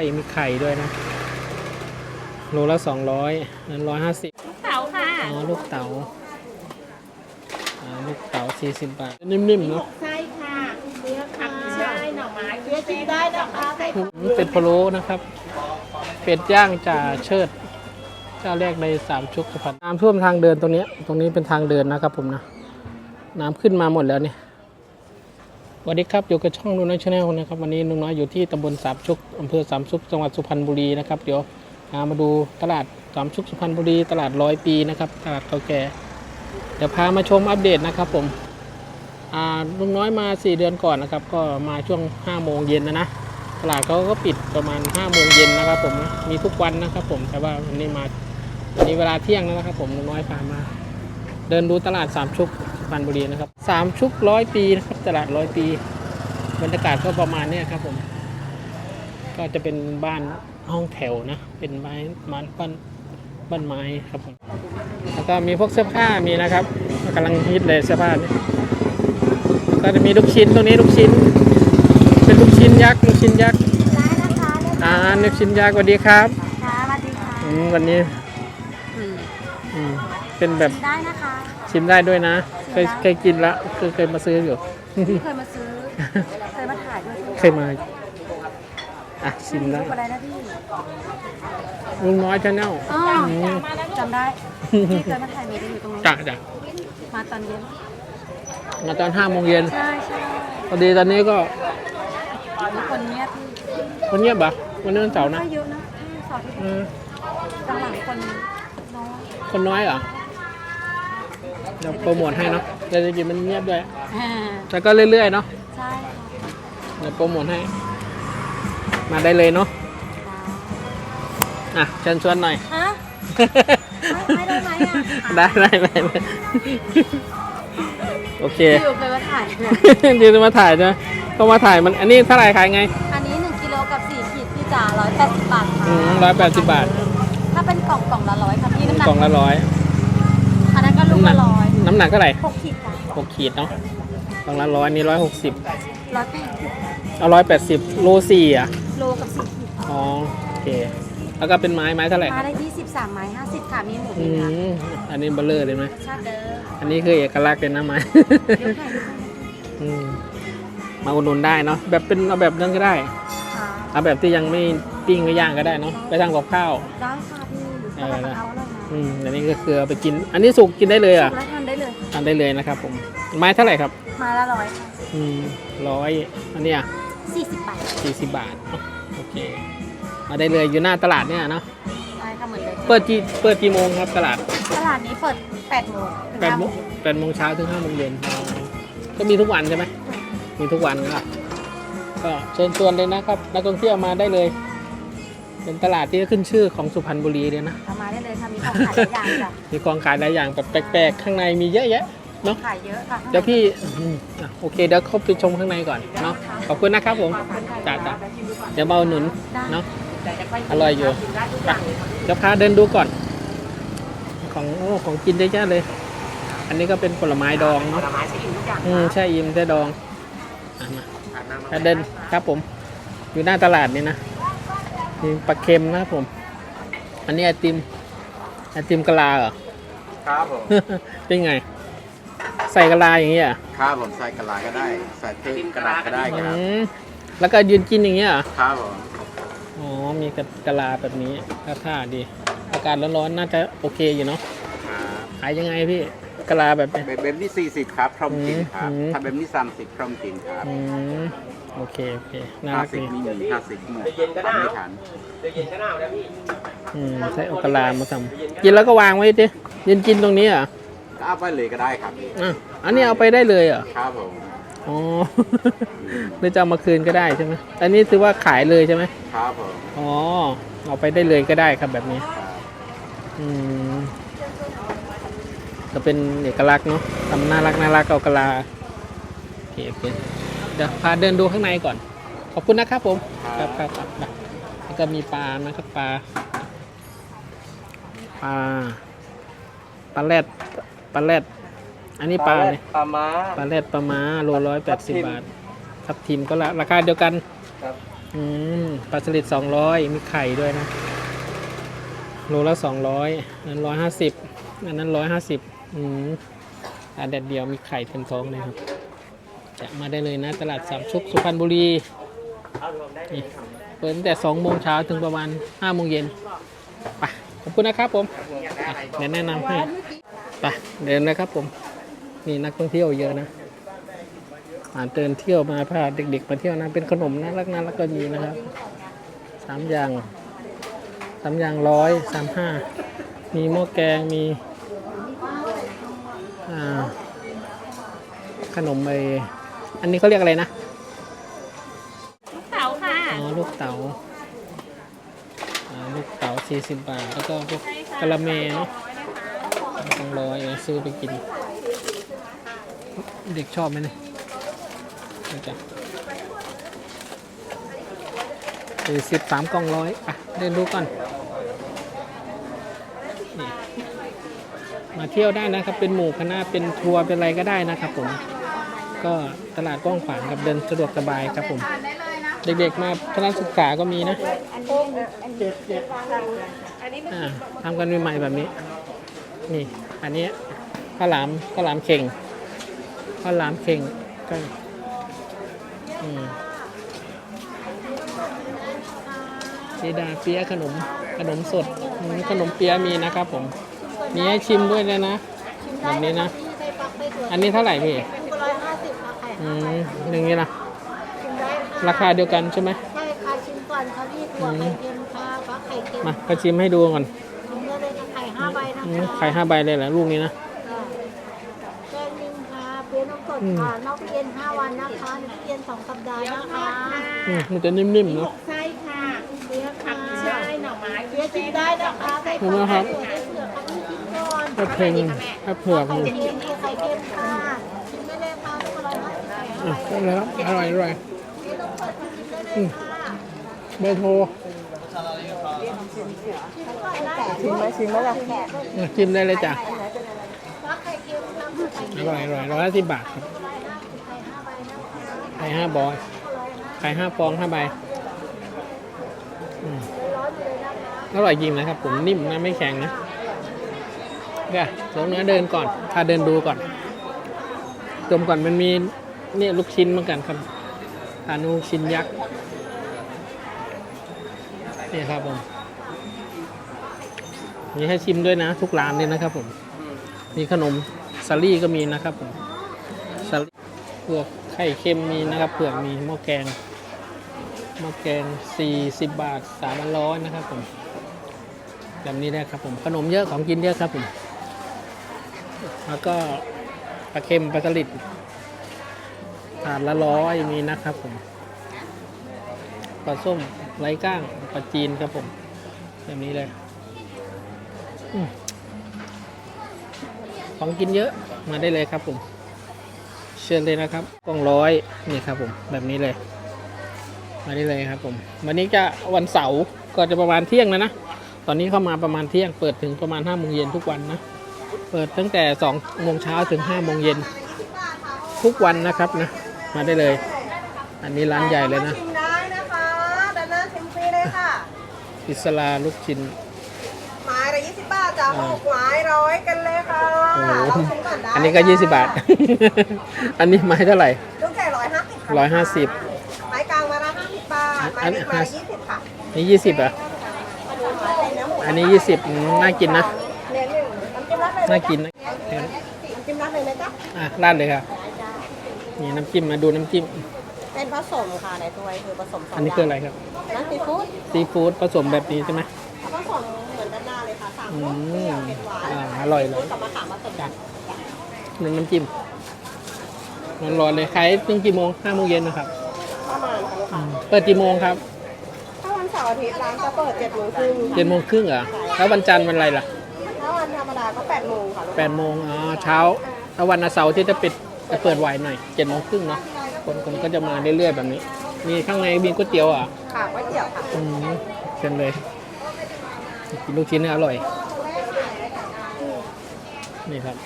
ก็มีไข่ด้วยนะโลละสองร้อยนั้นร้อยห้าสิบเต๋าค่ะอ๋อลูกเต๋าอ่าลูกเต๋าสี่สิบบาท นิ่มๆเนาะใช่ค่ะเลือกผักใช่หน่อไม้เลือกกินได้นะคะใส่นี่เป็ดพะโล้นะครับ เป็ดย่างจ่าเชิด เจ้าแรกในสามชุกสุพรรณน้ำท่วมทางเดินตรงเนี้ยตรงนี้เป็นทางเดินนะครับผมนะ น้ำขึ้นมาหมดแล้วเนี่ย สวัสดีครับอยู่กับช่องนุ่นน้อยชาแนลนะครับวันนี้นุ่นน้อยอยู่ที่ตำบลสามชุกอำเภอสามชุกจังหวัดสุพรรณบุรีนะครับเดี๋ยวามาดูตลาดสามชุกสุพรรณบุรีตลาดร้อยปีนะครับตลาดเก่าแก่เดี๋ยวพามาชมอัปเดตนะครับผมอ่าลุงน้อยมา 4 เดือนก่อนนะครับก็มาช่วง5โมงเย็นนะนะตลาดเขาก็ปิดประมาณ5โมงเย็นนะครับผมมีทุกวันนะครับผมแต่ว่าวันนี้มาวันนี้เวลาเที่ยงแล้วนะครับผมลุงน้อยพามา เดินดูตลาดสามชุก สุพรรณบุรีนะครับสามชุกร้อยปีนะครับตลาดร้อยปีบรรยากาศก็ประมาณเนี้ยครับผม ก็จะเป็นบ้านห้องแถวนะ เป็นไม้ไม้บ้านบ้านไม้ครับผมแล้วก็มีพวกเสื้อผ้ามีนะครับกำลังฮิตเลยเสื้อผ้าเนี่ยก็จะมีลูกชิ้นตรงนี้ลูกชิ้น เป็นลูกชิ้นยักษ์ลูกชิ้นยักษ์ได้นะคะเลือกอ่าลูกชิ้นยักษ์สวัสดีครับค่ะสวัสดีค่ะอืมวันนี้อืมเป็นแบบได้นะคะชิมได้ด้วยนะ เคยเคยกินละคือเคยมาซื้ออยู่ เคยมาซื้อ เคยมาถ่ายด้วยเคยมา อะชิมแล้วอะไรนะพี่ลุงน้อยชาแนลอ๋อมจำได้ที่เคยมาถ่ายมีกันอยู่ตรงนี้จ้ะจ้ะมาตอนเย็น มาตอนห้าโมงเย็นใช่ใช่พอดีตอนนี้ก็แล้วคนเนี้ยพี่คนเงียบปะวันนี้วันเสาร์นะก็เยอะนะอืมสอบที่อืมกำลังคนน้อยคนน้อยเหรอ เดี๋ยวโปรโมทให้เนาะแต่จริงๆมันเงียบด้วยอ่าแต่ก็เรื่อยๆเนาะใช่ค่ะเดี๋ยวโปรโมทให้ มาได้เลยเนาะอะเชิญชวนหน่อย ฮะ ไม่ได้ไหมอะได้ได้ได้ได้โอเค อยู่เคยมาถ่ายเนี่ยเดี๋ยวจะมาถ่ายนะก็มาถ่ายมันอันนี้เท่าไหร่ขายไง อันนี้ 1กิโลกับ 4 ขีดพี่จ๋า180 บาทค่ะอืมร้อยแปดสิบบาท ถ้าเป็นกล่องกล่องละร้อยค่ะพี่น้ำหนักกล่องละร้อย อันนั้นก็ลูกน้ำหนัละร้อย น้ำหนักเท่าไหร่หกขีดค่ะหกขีดเนาะกล่องละร้อยนี่ร้อยหกสิบร้อยแปดสิบเอาร้อยแปดสิบโลสี่อะโลกับสี่ขีดอ๋อโอเค แล้วก็เป็นไม้ไม้เท่าไหร่คมารับได้ที่สิบสามไม้ห้าสิบค่ะมีหมูอืมีเนื้อมอันนี้เบลเลอร์เลยไหมชาเด้ออันนี้คือเอกลักษณ์เลยนะไม้ เดี๋ยวไข่ดูอืมมาอุดหนุนได้เนาะแบบเป็นเอาแบบนั้นก็ได้ ค่ะเอาแบบที่ยังไม่ปิ้งไม่ย่างก็ได้เนาะไปทำกับข้าว ได้ค่ะพี่เอถ้าอเราเอาแล้วนะ อืมอันนี้ก็คือเอาไปกิน อันนี้สุกกินได้เลยเหรอะสุกแล้วทานได้เลย ทานได้เลยนะครับผม ไม้เท่าไหร่ครับไมาละร้อยค่ะอืมร้อยอันเนี้ยสี่สิบบาทสี่สิบบาทเนอะโอเค มาได้เลยอยู่หน้าตลาดเนี่ยเนาะ ได้ค่ะเหมือนเดิมเปิดกี่เปิดกี่โมงครับตลาดตลาดนี้เปิดแปดโมงถึงแปดห้าโมโมงงแปดโมงเช้าถึงห้าโมงเย็นอ๋อก็มีทุกวันใช่ไหมมีทุกวันก็ก็เชิญชวนเลยนะครับ นักท่องเที่ยวมาได้เลย เป็นตลาดที่ขึ้นชื่อของสุพรรณบุรีเลยนะเอามาได้เลยค่ะมีของขายหลายอย่างจ้ะมีกองขายหลายอย่างแบบแปลกๆ ข้างในมีเยอะแยะเนาะขายเยอะค่ะเดี๋ยวพี่อืมอะโอเคเดี๋ยวเข้าไปชมข้างในก่อนเนาะขอบคุณนะครับผมจ้าจ้าเดี๋ยวมาอุดหนุนเนาะ อร่อยอยู่ไปเดี๋ยวพาเดินดูก่อน ของโอ้ของกินเยอะแยะเลย อันนี้ก็เป็นผลไม้ดองเนาะอืมใช่ยิมใช่ดองอะมาพาเดินครับผม อยู่หน้าตลาดนี่นะ มีปลาเค็มนะครับผม อันนี้ไอติมไอติมกะลาเหรอ ครับผม เป็นไง ใส่กะลาอย่างเงี้ยเหรอครับผมใส่กระลาก็ได้ ใส่เทกระดาษก็ได้ครับอืมแล้วก็ยืนกินอย่างเงี้ยเหรอ ครับผมอ๋อ มีกะกะลาแบบนี้ท่าท่าดี อากาศร้อนๆ น่าจะโอเคอยู่เนาะ ครับขายยังไงพี่กะลาแบบนี้เบเบมนี่40 ครับ พร้อมกินครับ อืม ถ้าเบมนี่30พร้อมกินครับ อืม โอเค โอเค น่ารักดี50นี่มี50หมดทำไม่ทันอืมใช้เอากะลามาทำกินแล้วก็วางไว้ดิยืนกินตรงนี้เหรอก็เอาไปเลยก็ได้ครับอะอันนี้เอาไปได้เลยเหรอ ครับผมอ๋อ หรือจะเอามาคืนก็ได้ใช่ไหมอันนี้ถือว่าขายเลยใช่ไหมครับผมอ๋อ เอาไปได้เลยก็ได้ครับแบบนี้ ครับอืมก็เป็นเอกลักษณ์เนาะทำน่ารักน่ารักเอากะลาโอเคโอเคเดี๋ยวพาเดินดูข้างในก่อน ขอบคุณนะครับผม ครับครับครับไปแล้วก็มีปลานะครับปลา ปลา ปลาแรดปลาแรดอันนี้ปลาเนี่ยปลาม้าปลาแรดปลาม้าโลร้อยแปดสิบบาททับทิมก็ละราคาเดียวกันครับอืมปลาสลิดสองร้อยมีไข่ด้วยนะ โลละสองร้อยนั้นร้อยห้าสิบอันนั้นร้อยห้าสิบอืมอันแดดเดียวมีไข่เต็มท้องเลยครับ จะมาได้เลยนะตลาดสามชุกสุพรรณบุรีนี่เปิดตั้งแต่สองโมงเช้าถึงประมาณห้าโมงเย็นไปขอบคุณนะครับผมเดี๋ยวแนะนำให้ไปเดินนะครับผมมีนักท่องเที่ยวเยอะนะมาเดินเที่ยวมาพาเด็ก ๆ มาเที่ยวนะเป็นขนมน่ารักน่ารักก็มีนะครับสามอย่างสามอย่างร้อยสามห้ามีหม้อแกงมีขนมไอ อันนี้เขาเรียกอะไรนะเต๋าค่ะ อ๋อลูกเต๋าอ่าลูกเต๋าสี่สิบบาท แล้วก็พวกกะละเมเนาะสองร้อยเอาซื้อไปกิน เด็กชอบไหมเนี่ยนี่จ้ะสี่สิบสามกล่องร้อยอะเดินดูก่อนนี่มาเที่ยวได้นะครับ เป็นหมู่คณะเป็นทัวร์เป็นอะไรก็ได้นะครับผม ก็ ตลาดกว้างขวางกับเดินสะดวกสบายครับผม เด็กๆมาทัศนศึกษาก็มีนะอ่าทำกันใหม่ๆแบบนี้ นี่ อันนี้ข้าวหลามข้าวหลามเข่งข้าวหลามเข่งก็อืมซีดาเปี๊ยะขนมขนมสดขนมเปี๊ยะมีนะครับผมมีให้ชิมด้วยเลยนะแบบนี้นะ อันนี้เท่าไหร่พี่ สิบค่ะไข่อืมหนึ่งนี้นะชิมได้ค่ะราคาเดียวกันใช่ไหมใช่ค่ะชิมก่อนค่ะพี่ตัวไข่เค็มค่ะฟักไข่เค็มมาก็ชิมให้ดูก่อนชิมได้เลยค่ะไข่ห้าใบนะอืมคะไข่ห้าใบเลยเหรอลูกนี้นะแกงลิงค่ะเปี๊ยะนมสดค่ะนอกเย็นห้าวันนะคะในตู้เย็นสองสัปดาห์นะคะอืมมันจะนิ่มๆเนาะใช่ค่ะเปี๊ยะค่ะใช่หน่อไม้เปี๊ยะชิมได้นะคะใส่ถูกไหมครับเผือกค่ะพี่ชิมก่อน ถ้าเพลงถ้าเผือกไข่นี่เค็มมีไข่เค็มค่ะชิมได้เลยค่ะทุกคนร้อยห้า สิบไข่ห้าอะใบอร่อยอร่อยเปี๊ยะนมสดชิมได้เลยค่ะเบอร์โทรชิมไหมชิมไหมล่ะชิมได้เลยจ้ะอร่อยอร่อยร้อยสิบบาทครับไข่ห้าใบไข่ห้าบอยไข่ห้าฟองห้าใบอร่อยจริงนะครับ ผมนิ่มนะไม่แข็งนะเดี๋ยวเดี๋ยวนะเดินก่อนพาเดินดูก่อนชมก่อนมันมี เนี่ยลูกชิ้นเหมือนกันครับทานูชิ้นยักษ์นี่ครับผมมีให้ชิมด้วยนะ ทุกร้านเลยนะครับผม มีขนมสาลี่ก็มีนะครับผมสาลี่พวกไข่เค็มมีนะครับเผือกมีหม้อแกงหม้อแกง 40 บาท3ร้อยนะครับผมแบบนี้ได้ครับผมขนมเยอะของกินเยอะครับผมแล้วก็ปลาเค็มปลาสลิด ถาดละร้อยมีนะครับผมปลาส้มไร้ก้างปลาจีนครับผมแบบนี้เลยอของกินเยอะมาได้เลยครับผม เชิญเลยนะครับกล่องร้อยนี่ครับผมแบบนี้เลย มาได้เลยครับผม วันนี้จะวันเสาร์ก็จะประมาณเที่ยงแล้วนะตอนนี้เข้ามาประมาณเที่ยงเปิดถึงประมาณห้าโมงเย็นทุกวันนะเปิดตั้งแต่สองโมงเช้าถึงห้าโมงเย็นทุกวันนะครับนะ มาได้เลย อันนี้ร้านใหญ่เลยนะ ชิมได้นะคะด้านหน้าชิมฟรีเลยค่ะ อิสลาลูกชิ้นไม้ละยี่สิบบาทจ้าอ่าหกไม้ร้อยกันเลยค่ะโอ้โห เราชิมก่อนได้อันนี้ก็ยี่สิบบาท อันนี้ไม้เท่าไหร่ ลูกไก่ร้อยห้าสิบร้อยห้าสิบไม้กลางมาละห้าสิบบาท ไม้อันเล็กมาละยี่สิบค่ะนี่ยี่สิบอะอันนี้ยี่สิบน่ากินนะ เนื้อหนึ่งน้ำจิ้มรัดเลยไหมน่ากินนะ น้ำจิ้มรัดเลยไหมจ๊ะอะราดเลยครับ นี่น้ำจิ้มมาดูน้ำจิ้ม เป็นผสมค่ะในถ้วยคือผสมสองอันนี้คืออะไรครับน้ำซีฟู้ดซีฟู้ดผสมแบบนี้ใช่ไหมผสมเหมือนด้านหน้าเลยค่ะสามอืรสเปรี้ยวเผ็ดหวานอ่าอร่อยเลยกับมะขามผสมกันนี่น้ำจิ้มมันร้อนเลยขายถึงกี่โมงห้าโมงเย็นนะครับประมาณค่ะลูกอืค้ามเปิดกี่โมงครับถ้าวันเสาร์อาทิตย์ร้านจะเปิดเจ็ดโมงครึ่งเจ็ดโมงครึ่งเหรอแล้ววันจันทร์วันอะไรล่ะถ้าวันธรรมดาก็แปดโมงค่ะลูกแปดโมงอ๋อเช้าถ้าวันเสาร์ที่จะปิด จะเปิดไวหน่อยเจ็ดโมงครึ่งเนาะคนคนก็จะมาเรื่อยๆแบบนี้ มีข้างในมีก๋วยเตี๋ยวอะค่ะก๋วยเตี๋ยวค่ะอืมเชิญเลยกินลูกชิ้นเนี่ยอร่อย นี่ครับ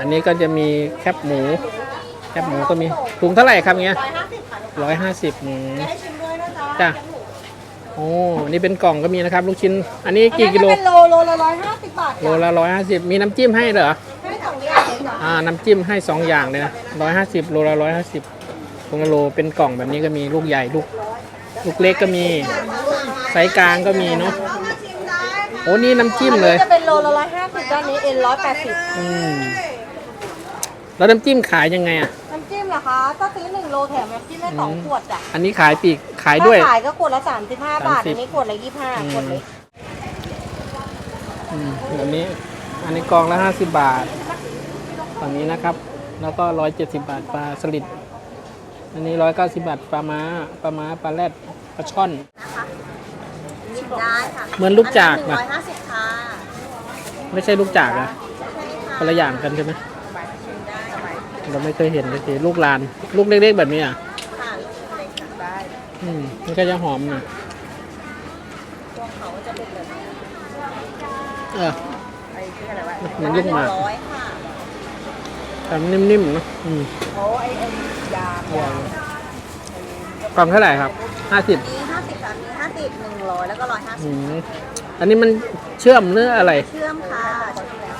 อันนี้ก็จะมีแคบหมู แคบหมูก็มีถุงเท่าไหร่ครับเงี้ยร้อยห้าสิบค่ะลูกร้อยห้าสิบจะได้ชิมด้วยนะจ๊ะจ้ะโอ้นี่เป็นกล่องก็มีนะครับ ลูกชิ้น อันนี้กี่กิโลอันนั้นจะเป็นโลโลละร้อยห้าสิบบาทโลจ้ะละร้อยห้าสิบมีน้ำจิ้มให้เหรอให้ส องอย่างเลยจ้ะอ่าน้ำจิ้มให้สองอย่างเลยนะร้อยห้าสิบโลละร้อยห้าสิบคนละโลเป็นกล่องแบบนี้ก็มีลูกใหญ่ลูกลูกเล็กก็มีไซส์กลางก็มีเนาะโอ้นี่น้ำจิ้มเลยอันนี้จะเป็นโลละร้อยห้าสิบด้านนี้เอ็นร้อยแปดสิบอืมแล้วน้ำจิ้มขายยังไงอะน้ำจิ้มเหรอคะถ้าซื้อหนึ่งโลแถมน้ำจิ้มได้สองอืมขวดจ้ะอันนี้ขายปีกขายด้วยถ้าขายก็ขวดละสามสิบห้าบาท30อันนี้ขวดละยี่สิบห้าอืมขวดเล็กอืมแบบนี้อันนี้กล่องละห้าสิบบาท ฝั่งนี้นะครับ แล้วก็ร้อยเจ็ดสิบบาทปลาสลิด อันนี้ร้อยเก้าสิบบาทปลาม้า ปลาม้า ปลาแรด ปลาช่อนชิมได้ค่ะเหมือนลูกจากหนึ่งป่ะ ร้อยห้าสิบค่ะไม่ใช่ลูกจากอะคนละอย่างกันใช่ไหมเราไม่เคยเห็นเลยทีลูกลาน ลูกเล็กๆแบบนี้อะ ค่ะเล็กค่ะได้อืมมันก็จะหอมหน่อยตัวเขาจะเป็นแบบนี้เออไอ้ชื่ออะไรวะเหมือนลูกหมาก ร้อยค่ะ แต่นิ่มๆเนอะอืมโอ้ไอ้ไอ้ยามอร่อยกล่องเท่าไหร่ครับห้าสิบมีห้าสิบสามมีห้าสิบหนึ่งร้อยแล้วก็ร้อยห้าสิอืบมอันนี้มันเชื่อมเนื้ออะไรเชื่อมค่ะ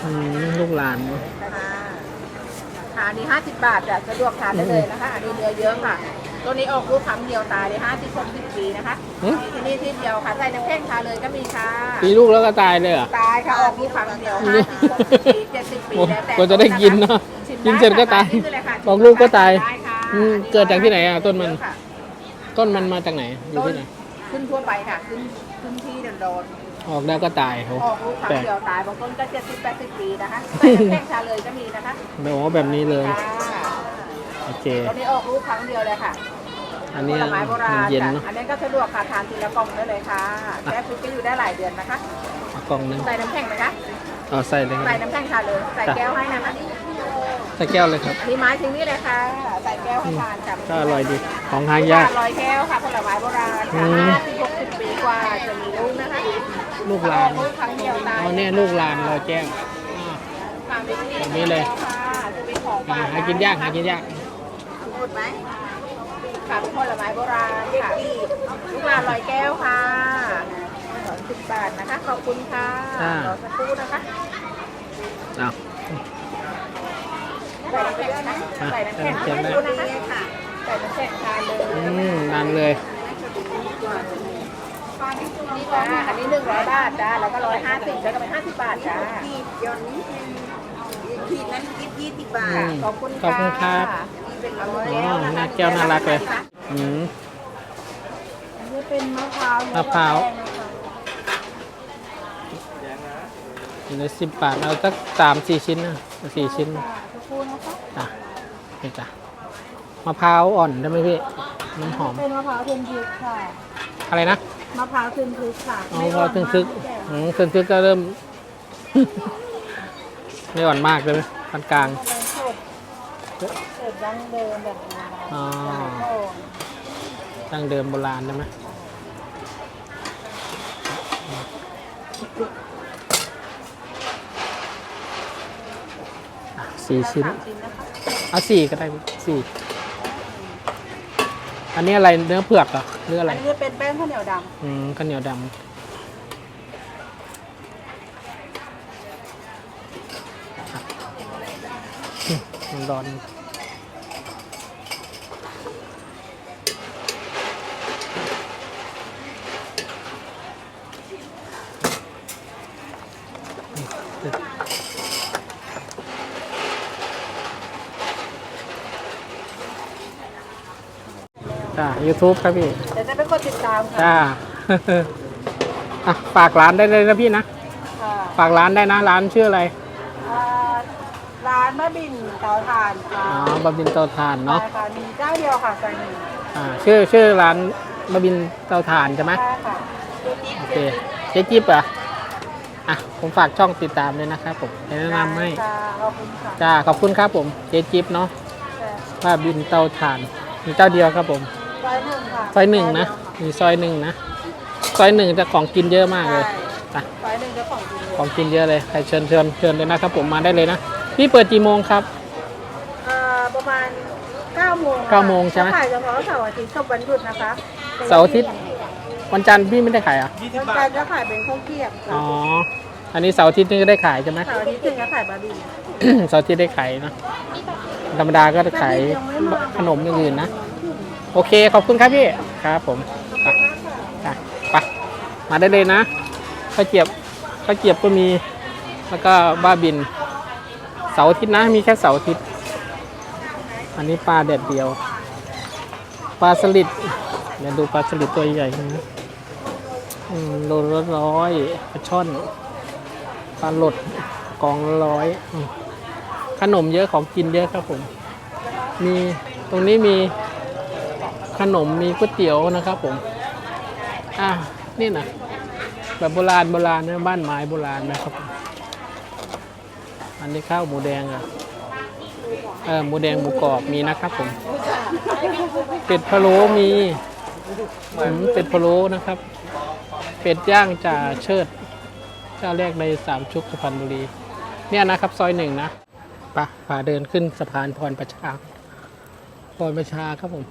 อืมลูกลานเนอะค่ะค่ะอันนี้50บาทจะสะดวกทานได้เลยนะคะ อันนี้เนื้อเยอะค่ะ ตัวนี้ออกลูกครั้งเดียวตายเลย50 60ปีนะคะหึมีที่นี่ที่เดียวค่ะใส่น้ำแข็งทานเลยก็มีค่ะ ตีลูกแล้วก็ตายเลยเหรอะ ตายค่ะออกลูกครั้งเดียวนี่50 60ปี70ปีโอ้แล้วแต่กว่าจะได้กินเนาะชิม กินเสร็จก็ตายได้ค่ะ ออกลูกก็ตาย ได้ค่ะอืมเกิดจากที่ไหนอะต้นมัน เยค่ะต้นมันมาจากไหนอยู่ต้นที่ไหนขึ้นทั่วไปค่ะ ขึ้นขึ้นที่โดนออกแล้วก็ตายโหๆออกลูกครั้แปลงกเดียวตายบางต้นก็70 80ปีนะคะใส่น้ำแข็งทานเลยก็มีนะคะโอ้แบบนี้เลยค่ะโอเคตัวนี้ออกลูกครั้งเดียวเลยค่ะอันนี้ผลไม้โบราณเย็นค่ะเนาะอันนี้ก็สะดวกค่ะทานทีละกล่องได้เลยค่ะแช่ฟรีซก็อยู่ได้หลายเดือนนะคะ เอากล่องหนึงใส่น้ำแข็งไหมคะ เอาใส่เลยครับใส่น้ำแข็งทานเลย ใส่แก้วให้นะคะใส่แก้วเลยครับมีไม้ทิ้งนี่เลยค่ะ ใส่แก้วให้ทานกับก็อร่อยดีของหายากลอยแก้วค่ะผลไม้โบราณอืค่ะมห้าสิบหกสิบปีกว่าจะมีลูกนะคะลูกลานลูกครั้งเดียวตายเอาเนี่ยลูกลานลอยแก้วอ่าค่ะมีที่แบบนี้เลย ค่ะจะเป็นของอ่าฝากหากินยากหากินยาก หมดไหมค่ะเป็นผลไม้โบราณค่ะลูกลานลอยแก้วค่ะ สองสิบบาทนะคะ ขอบคุณค่ะรอสักครู่นะคะอ้าวใส่น้ำแข็งนะใส่น้ำแข็งใส่น้ำแข็งนะ ดูนะคะใส่น้ำแข็งทานเลยอืมนานเลยจ้าอันนี้หนึ่งร้อยบาทจ้าแล้วก็ร้อยห้าสิบแล้วก็เป็นห้าสิบบาทจ้าขีดนั้นคิดยี่สิบบาอืทมขอบคุณขอบคุณครับเอาอ๋แก้วอนะหน้าคะแก้วน่ารักเลย อืม อันนี้เป็นมะพร้าวมะพร้าวอยู่ใน สิบบาท เอาสักสามสี่ชิ้นนะสี่ชิ้นสักครู่นะคะจ้ะนี่จ้ะมะพร้าวอ่อนได้ไหมพี่ น้ำหอม เป็นมะพร้าวทึนทึกค่ะ อะไรนะ มะพร้าวทึนทึกค่ะเอาพอทึงทึกอืมทึงทึกก็เริ่ม ไม่อ่อนมากเลยไหมปานกลางเป็นสูตรสูตรดั้งเดิมแบบนี้อ๋อโอ้ตั้งเดิมโบราณได้ไหมอะ สี่ชิ้น เอาสี่ก็ได้สี่ อันนี้อะไรเนื้อเผือกเหรอหรืออะไร อันนี้จะเป็นแป้งข้าวเหนียวดอืมข้าวเหนียวดำอืมมันร้อน จ้า YouTube ครับพี่ำเดี๋ยวจะเป็นคนติดตามค่ะจ้า อะฝากร้านได้เลยนะพี่นะ ค่ะฝากร้านได้นะ ร้านชื่ออะไร อ่าร้านมะบินเตาถ่านค่ะอ๋อบะบินเตาถ่านเนาะ ใช่ค่ะมีเจ้าเดียวค่ะซอยหนึ่งอ่า ชื่อชื่อร้านบะบินเตาถ่านใช่ไหม ใช่ค่ะโอเคเจ๊จิ๊บเหรอะอะ ผมฝากช่องติดตามเลยนะครับผมแนะนำให้ ค่ะขอบคุณค่ะจ้า ขอบคุณครับผม เจ๊จิ๊บเนาะค่ะบะบินเตาถ่าน มีเจ้าเดียวครับผม ซอยหนึ่งค่ะซอยหนึ่งนะมีซอยหนึ่งนะซอยหนึ่งจะของกินเยอะมากเลยอะซอยหนึ่งเจ้าของจริงเลยของกินเยอะเลยใครเชิญเชิญเชิญเลยนะครับผมมาได้เลยนะพี่เปิดกี่โมงครับอ่าประมาณเก้าโมงเก้าโมงใช่ไหมขายเฉพาะเสาร์อาทิตย์กับวันหยุดนะคะเสาร์อาทิตย์วันจันทร์พี่ไม่ได้ขายเหรอะวันจันทร์จะขายเป็นข้าวเกรียบอ๋ออันนี้เสาร์อาทิตย์นี่ก็ได้ขายใช่ไหมเสาร์อาทิตย์ถึงจะขายบาร์บีเสาร์อาทิตย์ได้ขายนะธรรมดาก็ขายขนมอย่างอื่นนะ โอเคขอบคุณครับพี่ครับผมไปไปไปมาได้เลยนะข้าวเกียบข้าวเกียบก็มี แล้วก็บ้าบิน เสาร์อาทิตย์นะมีแค่เสาร์อาทิตย์อันนี้ปลาแดดเดียวปลาสลิดเดี๋ยวดูปลาสลิดตัวใหญ่นะอืมโลละร้อยปลาช่อนปลาหลดกองละร้อยขนมเยอะของกินเยอะครับผม มีตรงนี้มี ขนมมีก๋วยเตี๋ยวนะครับผมอะนี่นะแบบโบราณโบราณนะบ้านไม้โบราณนะครับผมอันนี้ข้าวหมูแดงอะเออหมูแดงหมูกรอบมีนะครับผมเป็ดพะโล้มีเป็ดพะโล้นะครับ เป็ดย่างจ่าเชิดเจ้าแรกในสามชุกสุพรรณบุรี เนี่ยนะครับ ซอยหนึ่งนะปะพาเดินขึ้นสะพานพรประชาพรประชาครับผม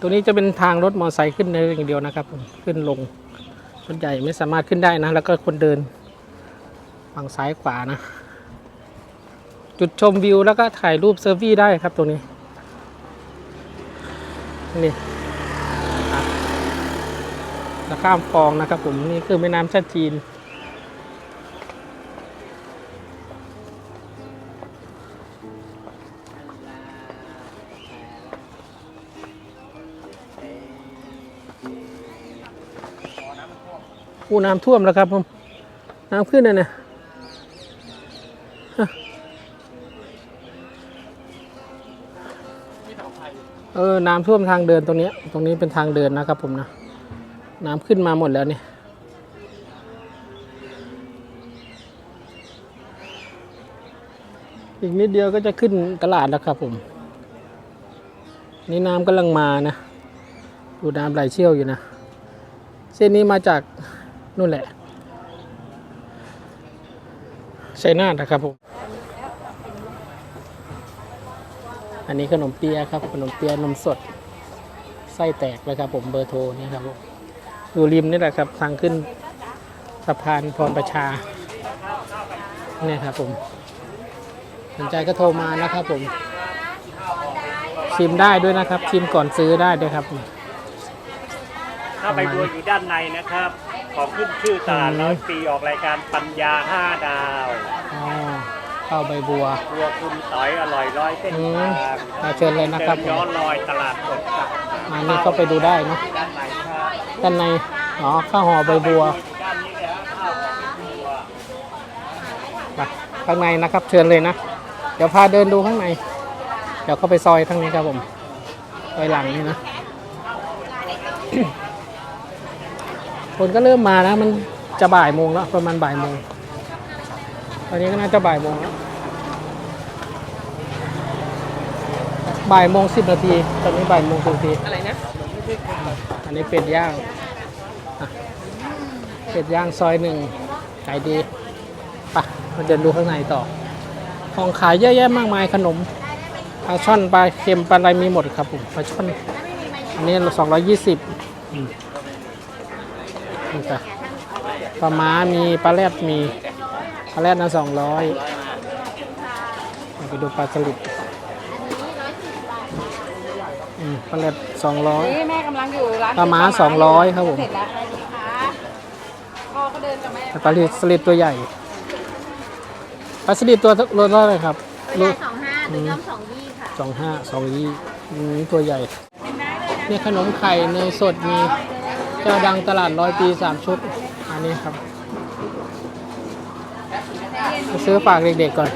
ตัวนี้จะเป็นทางรถมอเตอร์ไซค์ขึ้นในอย่างเดียวนะครับผมขึ้นลงรถใหญ่ไม่สามารถขึ้นได้นะ แล้วก็คนเดินฝั่งซ้ายขวานะ จุดชมวิวแล้วก็ถ่ายรูปเซอร์ฟี่ได้ครับตรงนี้ นี่อะแล้วข้ามคลองนะครับผม นี่คือแม่น้ำชัดจีน อู้น้ำท่วมแล้วครับผมน้ำขึ้นนะเนี่ยฮะเออ น้ำท่วมทางเดินตรงนี้ ตรงนี้เป็นทางเดินนะครับผมนะ น้ำขึ้นมาหมดแล้วเนี่ย อีกนิดเดียวก็จะขึ้นตลาดแล้วครับผม นี่น้ำกำลังมานะ ดูน้ำไหลเชี่ยวอยู่นะ เส้นนี้มาจาก นู่นแหละชัยนาทนะครับผม อันนี้ขนมเปี๊ยะครับ ขนมเปี๊ยะนมสด ไส้แตกเลยครับผมเบอร์โทรนี่ครับผมอยู่ริมนี่แหละครับทางขึ้นสะพานพรประชาเนี่ยครับผมสนใจก็โทรมานะครับผม ชิมได้ด้วยนะครับ ชิมก่อนซื้อได้ด้วยครับถ้าใบบัวอยู่ด้านในนะครับ ของขึ้นชื่อตลาดร้อยปีออกรายการปัญญาห้าดาวอ๋อข้าวใบบัวตัวคุณต่อยอร่อยร้อยเส้นอืมทางมาเชิญเลยนะครับเดิย้อนลอยตลาดสดครับอันนี้เข้าไปดูได้เนาะด้านในครับด้านในอ๋อข้าวห่อใบบัวด้านนี้เลยครับข้าวของคุณบัวไปข้างในนะครับ เชิญเลยนะ เดี๋ยวพาเดินดูข้างใน เดี๋ยวเข้าไปซอยทางนี้ครับผมซอยหลังนี่นะ คนก็เริ่มมานะ มันจะบ่ายโมงแล้วประมาณบ่ายโมงตอนนี้ก็น่าจะบ่ายโมงแล้วบ่ายโมงสิบนาทีตอนนี้บ่ายโมงสิบนาทีอะไรนะอันนี้เป็ดย่างอะเป็ดย่างซอยหนึ่งขายดีไปะมาเดินดูข้างในต่อ ของขายเยอะแยะมากมายขนมปลาช่อนปลาเค็มปลาอะไรมีหมดครับผมปลาช่อนอันนี้สองร้อยยี่สิบ นี่ค่ะปลาม้ามีปลาแรดมีปลาแรดนะสองร้อยไปดูปลาสลิดอืมปลาแรดสองร้อยนี่แม่กำลังอยู่ร้านปลาม้าเสร็จ200ครับผมเสร็จแล้วอะไรดีคะพ่อก็เดินกับแม่แต่ปลาสลิดตัวใหญ่ปลาสลิดตัวโลเท่าไหร่ครับตัวใหญ่สองห้าตัวย่อมสองยี่ค่ะสองห้าสองยี่อืมตัวใหญ่เนี่ยขนมไข่เนยสดมี เจ้าดังตลาดร้อยปีสามชุด อันนี้ครับไปซื้อฝากเด็กๆก่อน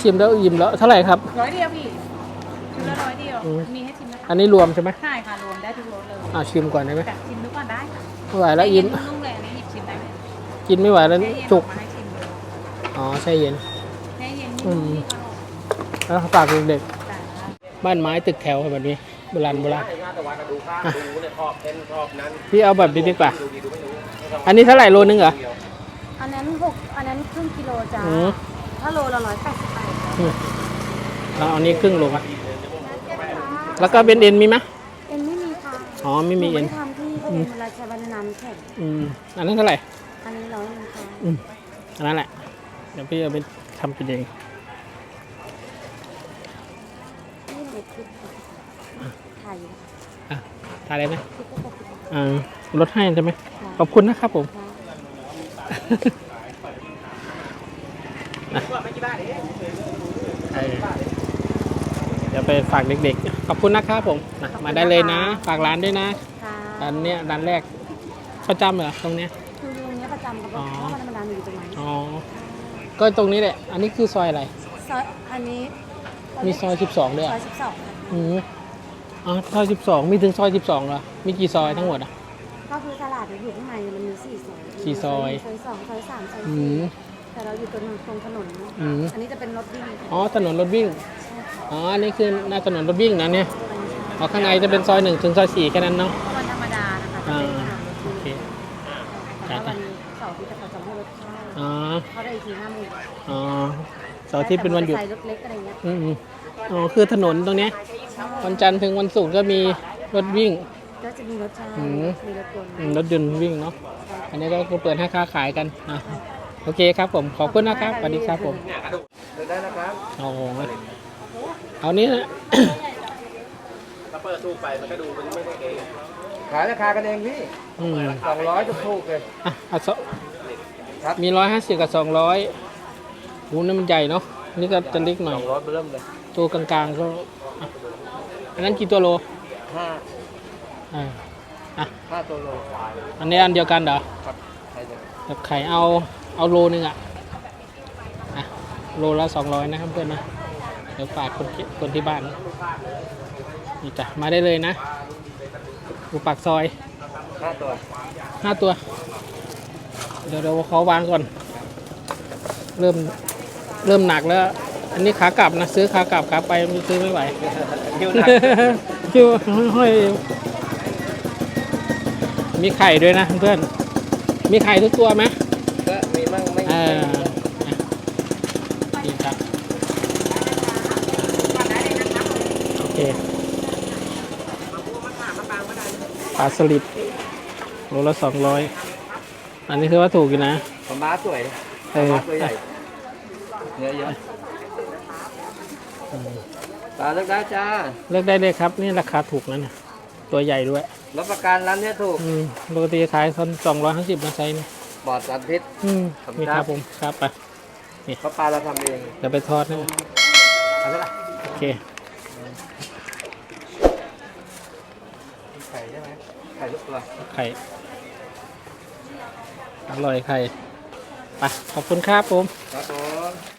ชิมแล้วอิ่มแล้วเท่าไหร่ครับ ร้อยเดียวพี่ชุดละร้อยเดียวอืมมีให้ชิมนะคะอันนี้รวมใช่ไหมใช่ค่ะรวมได้ทุกรสเลยอ่าชิมก่อนได้ไหมแต่ชิมทุกวันได้ค่ะไม่ไหวแล้วอิ่มนุ่มๆเลยอันนี้หยิบชิมได้ไหมกินไม่ไหวแล้วแช่เย็นจุกออมาให้ชิมเลยอ๋อใช่เย็นแช่เย็นอืนุ่มมๆค่ะแล้วฝากเด็กจ้ะๆบ้านไม้ตึกแถวแบบนี้โบราณโบราณตะวันดูภาพดูเนี่ยชอบเต้นชอบนั้นพี่เอาแบบนี้ดีกว่า อันนี้เท่าไหร่โลนึงเหรอ อันนั้นหกอันนั้นครึ่งกิโลจ้าอืมถ้าโลละร้อยแปดสิบบาทอืมเราเอานี้ครึ่งโลอะแล้วก็เป็นเอ็นมีไหมเอ็นไม่มีค่ะ อ๋อไม่มีเอ็นทำที่ก็เป็นเวลาใช้บรรณำแข็งอืมอันนั้นเท่าไหร่ อันนี้ร้อยหนึงค่ะ อืมอันนั้นแหละ เดี๋ยวพี่เอาไปทำกินเอง นี่เด็กคิดถ่ายอยู่ อ่ะทานเลยไหมคิดก็ปกติอ่าลดให้ใช่ไหมขอบคุณนะครับผมค่ะเออเดี๋ยวไปฝากเด็กๆ ขอบคุณนะครับผมนะมาได้เลยนะ ฝากร้านด้วยนะค่ะร้านเนี้ยร้านแรกประจำเหรอตรงเนี้ยคือตรงเนี้ยประจำกับอ๋อเพราะว่าธรรมดาอยู่ตรงไหนอ๋อก็ตรงนี้แหละ อันนี้คือซอยอะไรซอยอันนี้ มีซอย12ด้วยซเหรออยสิบสองอืม อ๋อซอย12มีถึงซอย12เหรอ มีกี่ซอยทั้งหมดอะ ก็คือตลาดเนี่ยอยู่ข้างในมันมีสี่ซอยสี่ซอย ซอยสองซอยสามซอยอืสี่ม แต่เราอยู่ตรงตรงถนนอืม อันนี้จะเป็นรถวิ่งอ๋อ ถนนรถวิ่งอ๋ออันนี้คือหน้าถนนรถวิ่งนะเนี่ย อ๋อ ข้างในจะเป็นซอยหนึ่งถึงซอยสี่แค่นั้นเนาะ วันธรรมดานะคะจะอ่าเป็นถนนรถโอวิ่งเค แต่ว่าวันเสาร์ที่จะเขาจะให้รถเข้าอ๋อ เขาได้อีกทีห้าโมงอ๋อเสาร์อาที่เป็นวันหยุดใส่รถเล็กอะไรเงี้ยอืมๆอ๋อ คือถนนตรงเนี้ย วันจันทร์ถึงวันศุกร์ก็มีรถวิ่ง ก็จะมีรถเช้าอืม มีรถยนต์อืมรถยนต์วิ่งเนาะอันนี้ก็คือเปิดให้ค้าขายกันนะโอเคครับผมขอบคุณนะครับสวัสดีครับผมเดินได้นะครับโอ้โหเอานี้นะถ้าเปิดตู้ไปมันก็ดูมันไม่ได้เองขายราคากันเองพี่อืมสองร้อยถูกๆเลย อะเอาสครับ มีร้อยห้าสิบกับสองร้อยหูนี่มันใหญ่เนาะนี่ก็จะเล็กหน่อยสองร้อยเริ่มเลย ตัวกลางๆก็ อะอันนั้นกี่ตัวโลห้าอ่าอะห้าตัวโลอันนี้อันเดียวกันเหรอครับใช่เลยแบบไข่เอาเอาโลนึงอะอะโลละสองร้อยนะครับเพื่อนนะเดี๋ยวฝากคนที่คนที่บ้านนี่จ้ะมาได้เลยนะอยู่ปากซอยห้าตัวห้าตัว เดี๋ยวเราขอวางก่อน เริ่มเริ่มหนักแล้ว อันนี้ขากลับนะซื้อขากลับขาไปมันซื้อไม่ไหว คิวหนักคิวห้อยมีไข่ด้วยนะเพื่อน มีไข่ทุกตัวไหมก็มีมั่งไม่เอไม่อดีครับโอเคปลาสลิดโลละสองร้อยอันนี้คือว่าถูกอยู่นะผมบ้าสวยเออ บ้าตัวใหญ่เนื้อเยอะ ปลาเลือกได้จ้า เลือกได้เลยครับ นี่ราคาถูกนะเนี่ยตัวใหญ่ด้วยรับประกันร้านเนี้ยถูก อืมปกติขายคนสองร้อยห้าสิบนะไซส์นี่ปลอดสารพิษ อืมขอบคุณนี่คครัรับ บผมครับไปเพราะปลาเราทำเองเดี๋ยวไปทอดนะเอาเท่าไหร่โอเค ไข่ใช่ไหมไข่ลูกตัว ไข่ อร่อยไข่ไปขอบคุณครับผม ครับผม